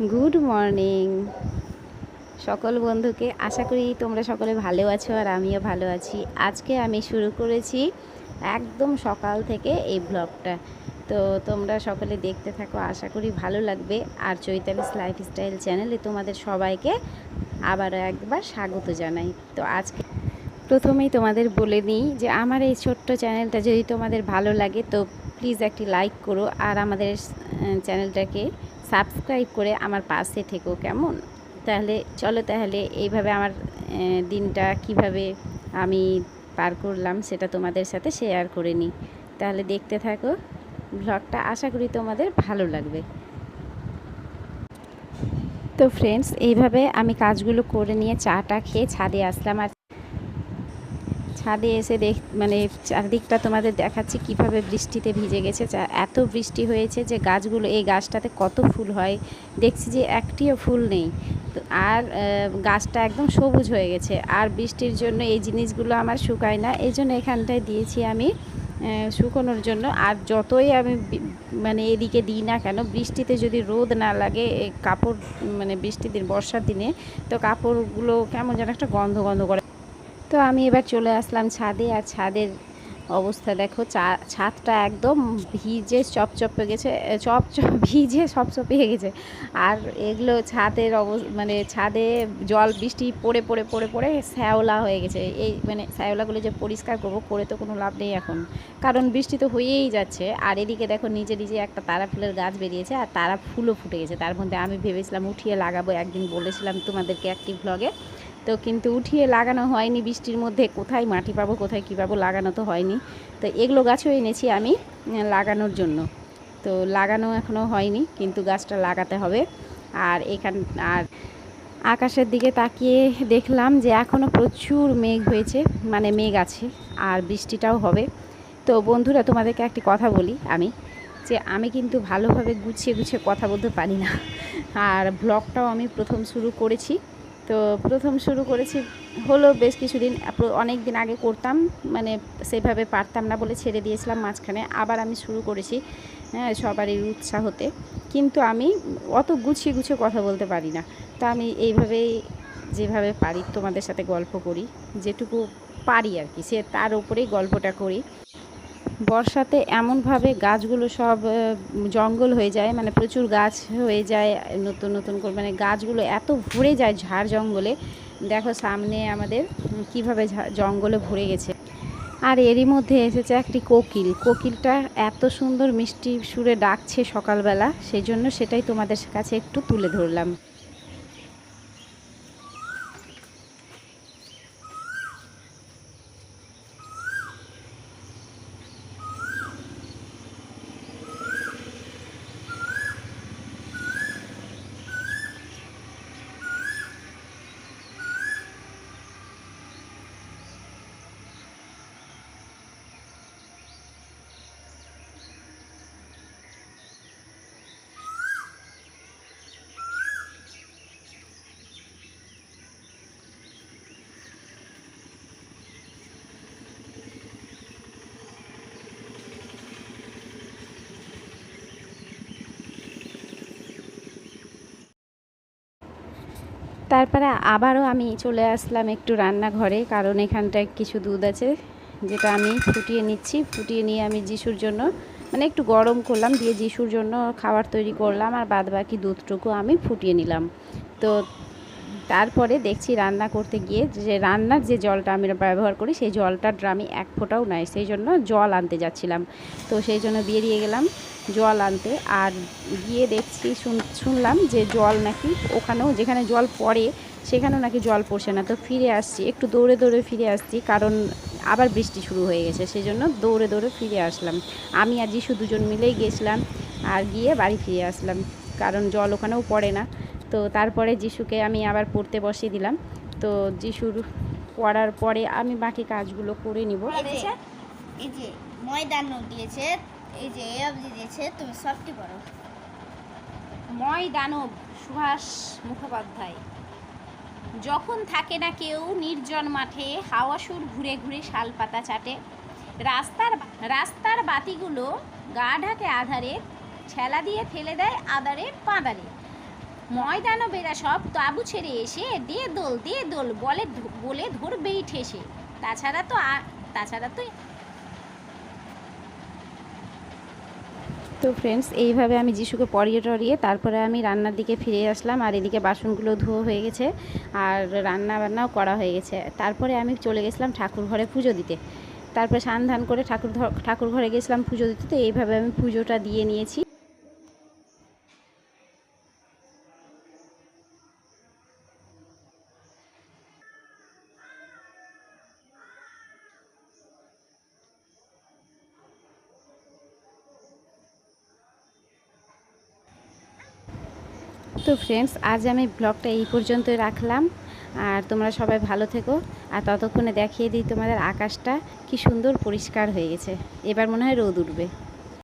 Good morning সকল বন্ধুকে আশা করি তোমরা সকলে ভালো আছো আর আমিও ভালো আছি। আজকে আমি শুরু করেছি একদম সকাল থেকে এই ব্লগটা তো তোমরা সকলে দেখতে থাকো, আশা করি ভালো লাগবে। আর চৈতালিস লাইফস্টাইল চ্যানেলে তোমাদের সবাইকে আবারও একবার স্বাগত জানাই। তো আজকে প্রথমেই তোমাদের বলে নিই যে আমার এই ছোট্ট চ্যানেলটা যদি তোমাদের ভালো লাগে তো প্লিজ একটি লাইক করো। আর আমাদের চ্যানেলটাকে সাবস্ক্রাইব করে আমার পাশে থেকো কেমন? তাহলে চলো তাহলে এইভাবে আমার দিনটা কীভাবে আমি পার করলাম সেটা তোমাদের সাথে শেয়ার করে নিই। তাহলে দেখতে থাকো ব্লগটা আশা করি তোমাদের ভালো লাগবে। তো ফ্রেন্ডস এইভাবে আমি কাজগুলো করে নিয়ে চাটা খেয়ে ছাদে আসলাম আর ছাদে এসে দেখ মানে চারদিকটা তোমাদের দেখাচ্ছি কীভাবে বৃষ্টিতে ভিজে গেছে। এত বৃষ্টি হয়েছে যে গাছগুলো, এই গাছটাতে কত ফুল হয়। দেখছি যে একটিও ফুল নেই। আর গাছটা একদম সবুজ হয়ে গেছে। আর বৃষ্টির জন্য এই জিনিসগুলো আমার শুকায় না। এই জন্য এখানটায় দিয়েছি আমি শুকোনোর জন্য। আর যতই আমি মানে এদিকে দিই না কেন, বৃষ্টিতে যদি রোদ না লাগে কাপড় মানে বৃষ্টির দিন, বর্ষার দিনে, তো কাপড়গুলো কেমন যেন একটা গন্ধ গন্ধ করে। তো আমি এবার চলে আসলাম ছাদে, আর ছাদের অবস্থা দেখো, চা- ছাদটা একদম ভিজে, চপচপে গেছে চপ চপ ভিজে চপচপিয়ে গেছে। আর এগুলো ছাদের অব মানে ছাদে জল, বৃষ্টি পড়ে পড়ে পড়ে পড়ে শ্যাওলা হয়ে গেছে। এই মানে শ্যাওলাগুলো যে পরিষ্কার করব, করে তো কোনো লাভ নেই এখন। কারণ বৃষ্টি তো হয়েই যাচ্ছে। আর এদিকে দেখো নিজে নিজে একটা তারা ফুলের গাছ বেরিয়েছে, আর তারা ফুলও ফুটে গেছে। তার মধ্যে আমি ভেবেছিলাম উঠিয়ে লাগাবো, একদিন বলেছিলাম তোমাদেরকে একটি ভ্লগে তো কিন্তু উঠিয়ে লাগানো হয়নি বৃষ্টির মধ্যে। কোথায় মাটি পাবো, কোথায় কী পাবো লাগানো তো হয়নি। তো এগুলো গাছও এনেছি আমি লাগানোর জন্য। তো লাগানো এখনও হয়নি, কিন্তু গাছটা লাগাতে হবে। আর এখান, আর আকাশের দিকে তাকিয়ে দেখলাম যে এখনও প্রচুর মেঘ হয়েছে মানে মেঘ আছে, আর বৃষ্টিটাও হবে। তো বন্ধুরা, তোমাদেরকে একটি কথা বলি আমি, যে আমি কিন্তু ভালোভাবে গুছিয়ে গুছিয়ে কথা বলতে পারি না। আর ব্লগটাও আমি প্রথম শুরু করেছি। তো প্রথম শুরু করেছি, হলো বেশ কিছুদিন অনেক দিন আগে করতাম মানে সেভাবে পারতাম না বলে ছেড়ে দিয়েছিলাম মাঝখানে, আবার আমি শুরু করেছি হ্যাঁ সবারই উৎসাহতে। কিন্তু আমি অত গুছিয়ে গুছিয়ে কথা বলতে পারি না। তা আমি এইভাবেই যেভাবে পারি, তোমাদের সাথে গল্প করি, যেটুকু পারি আর কি, সে তার উপরেই গল্পটা করি। বর্ষাতে এমনভাবে গাছগুলো সব জঙ্গল হয়ে যায় মানে প্রচুর গাছ হয়ে যায়, নতুন নতুন করে মানে গাছগুলো এত ভরে যায় ঝাড় জঙ্গলে। দেখো সামনে আমাদের কীভাবে জঙ্গলে ভরে গেছে। আর এরই মধ্যে এসেছে একটি কোকিল। কোকিলটা এত সুন্দর মিষ্টি সুরে ডাকছে সকালবেলা সেই জন্য সেটাই তোমাদের কাছে একটু তুলে ধরলাম। তারপরে আবারও আমি চলে আসলাম একটু রান্নাঘরে, কারণ এখানটায় কিছু দুধ আছে, যেটা আমি ফুটিয়ে নিচ্ছি। ফুটিয়ে নিয়ে আমি যিশুর জন্য মানে একটু গরম করলাম, দিয়ে যিশুর জন্য খাবার তৈরি করলাম, আর বাদ বাকি দুধটুকু আমি ফুটিয়ে নিলাম। তো তারপরে দেখছি রান্না করতে গিয়ে যে রান্নার যে জলটা আমি ব্যবহার করি, সেই জলটার ড্রামে এক ফোঁটাও নাই, সেই জন্য জল আনতে যাচ্ছিলাম। তো সেই জন্য বেরিয়ে গেলাম। জল আনতে। আর গিয়ে দেখছি, শুন- শুনলাম যে জল নাকি ওখানেও যেখানে জল পড়ে, সেখানেও নাকি জল পড়ছে না। তো ফিরে আসছি, একটু দৌড়ে দৌড়ে ফিরে আসছি, কারণ আবার বৃষ্টি শুরু হয়ে গেছে সেই জন্য দৌড়ে দৌড়ে ফিরে আসলাম। আমি আর যিশু দুজন মিলেই গেছিলাম, আর গিয়ে বাড়ি ফিরে আসলাম, কারণ জল ওখানেও পড়ে না। তো তারপরে যিশুকে আমি আবার পড়তে বসিয়ে দিলাম। তো যিশুর পড়ার পরে আমি বাকি কাজগুলো করে নিব। ময়দানও দিয়েছে এই যে অবধি দিয়েছে, তুমি সবটি পড়ো ময় দানব, সুভাষ মুখোপাধ্যায়, যখন থাকে না কেউ, নির্জন মাঠে হাওয়া সুর ঘুরে ঘুরে শাল পাতা চাটে। রাস্তার রাস্তার বাতিগুলো গা ঢাকে আধারে ছেলা দিয়ে ফেলে দেয় আদারে পাঁদারে ময়দানবেরা সব তাবু ছেড়ে এসে, দে দোল দে দোল, বলে বলে ধরবেই ঠেসে। তাছাড়া তো তাছাড়া তো তো ফ্রেন্ডস এইভাবে আমি যিশুকে পরিয়ে টরিয়ে তারপরে আমি রান্নার দিকে ফিরে আসলাম আর এদিকে বাসনগুলো ধোয়া হয়ে গেছে আর রান্না বান্নাও করা হয়ে গেছে। তারপরে আমি চলে গেছিলাম ঠাকুর ঘরে পুজো দিতে। তারপরে সান ধান করে ঠাকুর ঠাকুর ঘরে গেছিলাম পুজো দিতে। তো এইভাবে আমি পুজোটা দিয়ে নিয়েছি। তো ফ্রেন্ডস আজ আমি ব্লগটা এই পর্যন্ত রাখলাম। আর তোমরা সবাই ভালো থেকো। আর ততক্ষণে দেখিয়ে দিই তোমাদের আকাশটা কি সুন্দর পরিষ্কার হয়ে গেছে। এবার মনে হয় রোদ উঠবে।